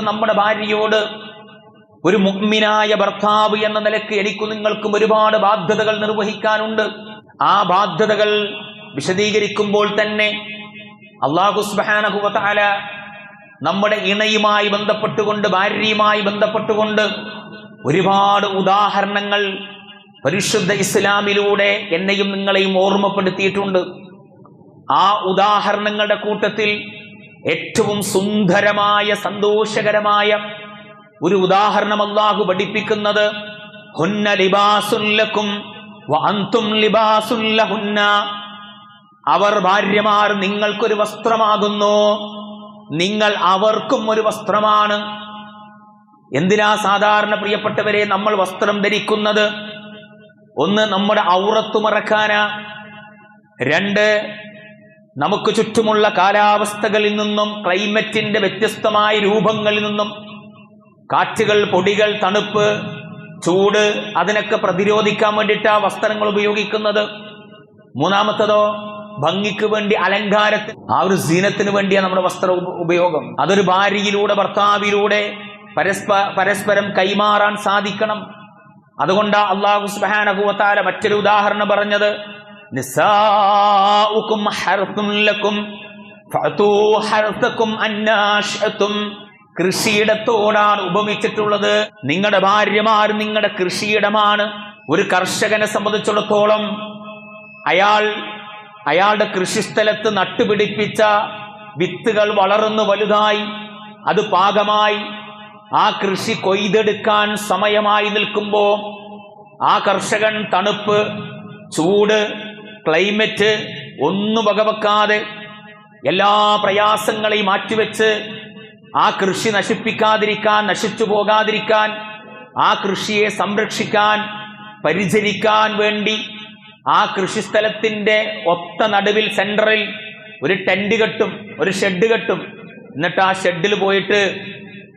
നമ്മുടെ ഭാര്യയോട് ഒരു മുഗ്മിനായ ഭർത്താവ് എന്ന നിലയ്ക്ക് എനിക്കും നിങ്ങൾക്കും ഒരുപാട് ബാധ്യതകൾ നിർവഹിക്കാനുണ്ട്. ആ ബാധ്യതകൾ വിശദീകരിക്കുമ്പോൾ തന്നെ അള്ളാഹു സുബാനഹുവല നമ്മുടെ ഇണയുമായി ബന്ധപ്പെട്ടുകൊണ്ട് ഭാര്യയുമായി ബന്ധപ്പെട്ടുകൊണ്ട് ഒരുപാട് ഉദാഹരണങ്ങൾ പരിശുദ്ധ ഇസ്ലാമിലൂടെ എന്നെയും നിങ്ങളെയും ഓർമ്മപ്പെടുത്തിയിട്ടുണ്ട്. ആ ഉദാഹരണങ്ങളുടെ കൂട്ടത്തിൽ ഏറ്റവും സുന്ദരമായ സന്തോഷകരമായ ഒരു ഉദാഹരണം അള്ളാഹു പഠിപ്പിക്കുന്നത് ഹുന്ന ലിബാസുല്ലക്കും ലിബാസുല്ലഹുന്ന അവർ ഭാര്യമാർ നിങ്ങൾക്കൊരു വസ്ത്രമാകുന്നു. നിങ്ങൾ അവർക്കും ഒരു വസ്ത്രമാണ്. എന്തിനാ സാധാരണ പ്രിയപ്പെട്ടവരെ നമ്മൾ വസ്ത്രം ധരിക്കുന്നത്? ഒന്ന് നമ്മുടെ ഔറത്തു മറക്കാനാ. രണ്ട് നമുക്ക് ചുറ്റുമുള്ള കാലാവസ്ഥകളിൽ നിന്നും ക്ലൈമറ്റിന്റെ വ്യത്യസ്തമായ രൂപങ്ങളിൽ നിന്നും കാറ്റുകൾ പൊടികൾ തണുപ്പ് ചൂട് അതിനൊക്കെ പ്രതിരോധിക്കാൻ വേണ്ടിയിട്ടാണ് വസ്ത്രങ്ങൾ ഉപയോഗിക്കുന്നത്. മൂന്നാമത്തതോ ഭംഗിക്ക് വേണ്ടി അലങ്കാരത്തിന് ആ ഒരു സീനത്തിന് വേണ്ടിയാണ് നമ്മുടെ വസ്ത്ര ഉപയോഗം. അതൊരു ഭാര്യയിലൂടെ ഭർത്താവിലൂടെ പരസ്പ പരസ്പരം കൈമാറാൻ സാധിക്കണം. അതുകൊണ്ടാണ് അള്ളാഹു സുബ്ഹാനഹു മറ്റൊരു ഉദാഹരണം പറഞ്ഞത്. നിസാഉക്കും ഹർത്തും ലക്കും ഫഅതു ഹർത്തക്കും അന്നാശതും കൃഷിയിടത്തോടാണ് ഉപമിച്ചിട്ടുള്ളത്. നിങ്ങളുടെ ഭാര്യമാർ നിങ്ങളുടെ കൃഷിയിടമാണ്. ഒരു കർഷകനെ സംബന്ധിച്ചിടത്തോളം അയാൾ അയാളുടെ കൃഷിസ്ഥലത്ത് നട്ടുപിടിപ്പിച്ച വിത്തുകൾ വളർന്നു വലുതായി അത് പാകമായി. ആ കൃഷി കൊയ്തെടുക്കാൻ സമയമായി നിൽക്കുമ്പോൾ ആ കർഷകൻ തണുപ്പ് ചൂട് ക്ലൈമറ്റ് ഒന്നും വകവെക്കാതെ എല്ലാ പ്രയാസങ്ങളെയും മാറ്റിവെച്ച് ആ കൃഷി നശിപ്പിക്കാതിരിക്കാൻ നശിച്ചു പോകാതിരിക്കാൻ ആ കൃഷിയെ സംരക്ഷിക്കാൻ പരിചരിക്കാൻ വേണ്ടി ആ കൃഷിസ്ഥലത്തിന്റെ ഒത്ത നടുവിൽ സെന്ററിൽ ഒരു ടെന്റ് കെട്ടും ഒരു ഷെഡ് കെട്ടും. എന്നിട്ട് ആ ഷെഡിൽ പോയിട്ട്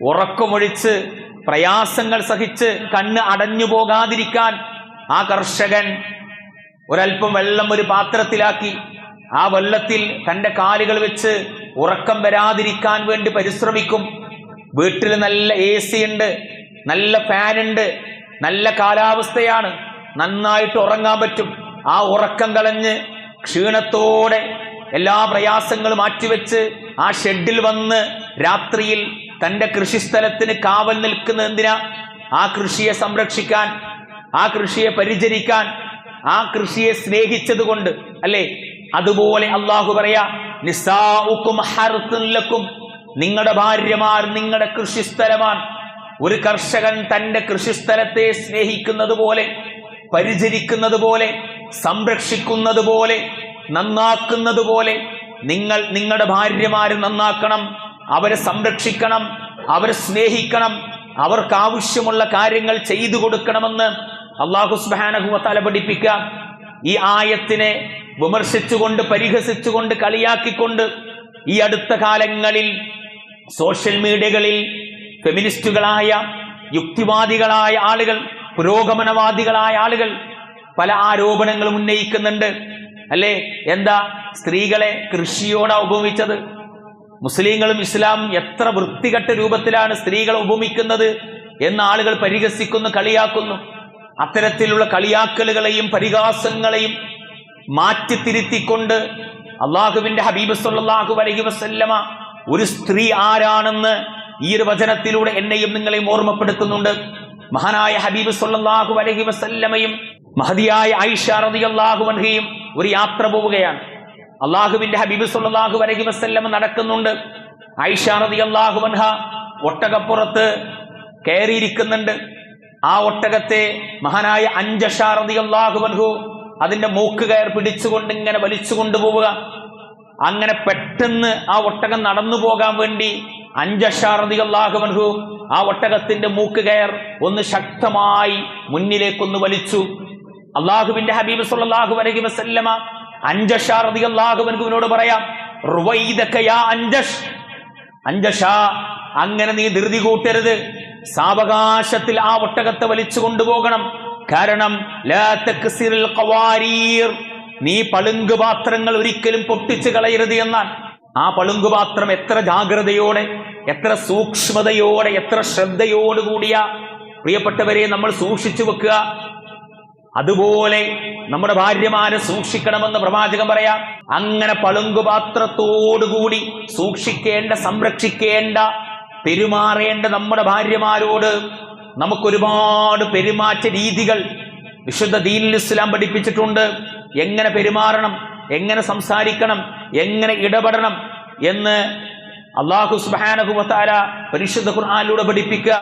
ഉറക്കമൊഴിച്ച് പ്രയാസങ്ങൾ സഹിച്ച് കണ്ണ് അടഞ്ഞു പോകാതിരിക്കാൻ ആ കർഷകൻ ഒരല്പം വെള്ളം ഒരു പാത്രത്തിലാക്കി ആ വെള്ളത്തിൽ തന്റെ കാലുകൾ വെച്ച് ഉറക്കം വരാതിരിക്കാൻ വേണ്ടി പരിശ്രമിക്കും. വീട്ടിൽ നല്ല എ സി ഉണ്ട് നല്ല ഫാനുണ്ട് നല്ല കാലാവസ്ഥയാണ്. നന്നായിട്ട് ഉറങ്ങാൻ പറ്റും. ആ ഉറക്കം കളഞ്ഞ് ക്ഷീണത്തോടെ എല്ലാ പ്രയാസങ്ങളും മാറ്റിവെച്ച് ആ ഷെഡിൽ വന്ന് രാത്രിയിൽ തന്റെ കൃഷിസ്ഥലത്തിന് കാവൽ നിൽക്കുന്ന എന്തിനാ ആ കൃഷിയെ സംരക്ഷിക്കാൻ ആ കൃഷിയെ പരിചരിക്കാൻ ആ കൃഷിയെ സ്നേഹിച്ചത് കൊണ്ട് അല്ലേ? അതുപോലെ അള്ളാഹു പറയാ ലക്കും. നിങ്ങളുടെ ഭാര്യമാർ നിങ്ങളുടെ കൃഷിസ്ഥലമാണ്. ഒരു കർഷകൻ തന്റെ കൃഷിസ്ഥലത്തെ സ്നേഹിക്കുന്നത് പോലെ പരിചരിക്കുന്നത് പോലെ സംരക്ഷിക്കുന്നത് പോലെ നന്നാക്കുന്നത് പോലെ നിങ്ങൾ നിങ്ങളുടെ ഭാര്യമാരെ നന്നാക്കണം അവരെ സംരക്ഷിക്കണം അവരെ സ്നേഹിക്കണം അവർക്ക് ആവശ്യമുള്ള കാര്യങ്ങൾ ചെയ്തു കൊടുക്കണമെന്ന് അള്ളാഹു സുബാനഹുവത്താല പഠിപ്പിക്കാം ഈ ആയത്തിനെ വിമർശിച്ചുകൊണ്ട് പരിഹസിച്ചുകൊണ്ട് കളിയാക്കിക്കൊണ്ട് ഈ അടുത്ത കാലങ്ങളിൽ സോഷ്യൽ മീഡിയകളിൽ ഫെമിനിസ്റ്റുകളായ യുക്തിവാദികളായ ആളുകൾ പുരോഗമനവാദികളായ ആളുകൾ പല ആരോപണങ്ങളും ഉന്നയിക്കുന്നുണ്ട്. അല്ലേ? എന്താ? സ്ത്രീകളെ കൃഷിയോടാ ഉപമിച്ചത്. മുസ്ലിങ്ങളും ഇസ്ലാം എത്ര വൃത്തികെട്ട രൂപത്തിലാണ് സ്ത്രീകളെ ഉപമിക്കുന്നത് എന്ന് ആളുകൾ പരിഹസിക്കുന്നു കളിയാക്കുന്നു. അത്തരത്തിലുള്ള കളിയാക്കലുകളെയും പരിഹാസങ്ങളെയും മാറ്റി മാറ്റിത്തിരുത്തിക്കൊണ്ട് അള്ളാഹുവിന്റെ ഹബീബ് സല്ലാഹു അലൈഹി വസല്ലമ ഒരു സ്ത്രീ ആരാണെന്ന് ഈ ഒരു വചനത്തിലൂടെ എന്നെയും നിങ്ങളെയും ഓർമ്മപ്പെടുത്തുന്നുണ്ട്. മഹാനായ ഹബീബ് സല്ലാഹു അലൈഹി വസല്ലമയും മഹതിയായ ഐഷ റളിയല്ലാഹു അൻഹയും ഒരു യാത്ര പോവുകയാണ്. അള്ളാഹുവിന്റെ ഹബീബ് സല്ലാഹു അലൈഹി വസല്ലമ നടക്കുന്നുണ്ട്. ഐഷ റളിയല്ലാഹു അൻഹ ഒട്ടകപ്പുറത്ത് കയറിയിരിക്കുന്നുണ്ട്. ആ ഒട്ടകത്തെ മഹാനായ അഞ്ചഷ റളിയല്ലാഹു അൻഹു അതിന്റെ മൂക്ക് കയർ പിടിച്ചുകൊണ്ട് ഇങ്ങനെ വലിച്ചു കൊണ്ടുപോവുക. അങ്ങനെ പെട്ടെന്ന് ആ ഒട്ടകം നടന്നു പോകാൻ വേണ്ടി അഞ്ചഷാറതിയല്ലാഹുവൻഹു ആ ഒട്ടകത്തിന്റെ മൂക്ക് കയർ ഒന്ന് ശക്തമായി മുന്നിലേക്കൊന്ന് വലിച്ചു. അള്ളാഹുവിന്റെ ഹബീബ് സല്ലല്ലാഹു അലൈഹി വസല്ലമ അഞ്ചഷാറതിയല്ലാഹുവൻഹുവിനോട് പറയാം റുവൈദക യാ അഞ്ചഷ് അഞ്ചഷ അങ്ങനെ നീ ധൃതി കൂട്ടരുത്. സാവകാശത്തിൽ ആ ഒട്ടകത്തെ വലിച്ചു കൊണ്ടുപോകണം. കാരണം നീ പളുങ്ക് പാത്രങ്ങൾ ഒരിക്കലും പൊട്ടിച്ചു കളയരുത് എന്നാണ് ആ പളുങ്ക് പാത്രം എത്ര ജാഗ്രതയോടെ എത്ര സൂക്ഷ്മതയോടെ എത്ര ശ്രദ്ധയോടുകൂടിയ പ്രിയപ്പെട്ടവരെ നമ്മൾ സൂക്ഷിച്ചു വെക്കുക. അതുപോലെ നമ്മുടെ ഭാര്യമാരെ സൂക്ഷിക്കണമെന്ന് പ്രവാചകൻ പറയാം. അങ്ങനെ പളുങ്കുപാത്രത്തോടുകൂടി സൂക്ഷിക്കേണ്ട സംരക്ഷിക്കേണ്ട പെരുമാറേണ്ട നമ്മുടെ ഭാര്യമാരോട് നമുക്കൊരുപാട് പെരുമാറ്റ രീതികൾ വിശുദ്ധ ദീനിൽ ഇസ്ലാം പഠിപ്പിച്ചിട്ടുണ്ട്. എങ്ങനെ പെരുമാറണം എങ്ങനെ സംസാരിക്കണം എങ്ങനെ ഇടപെടണം എന്ന് അള്ളാഹു സുബാനഹുബത്താര പരിശുദ്ധ ഖുർആാനിലൂടെ പഠിപ്പിക്കുക.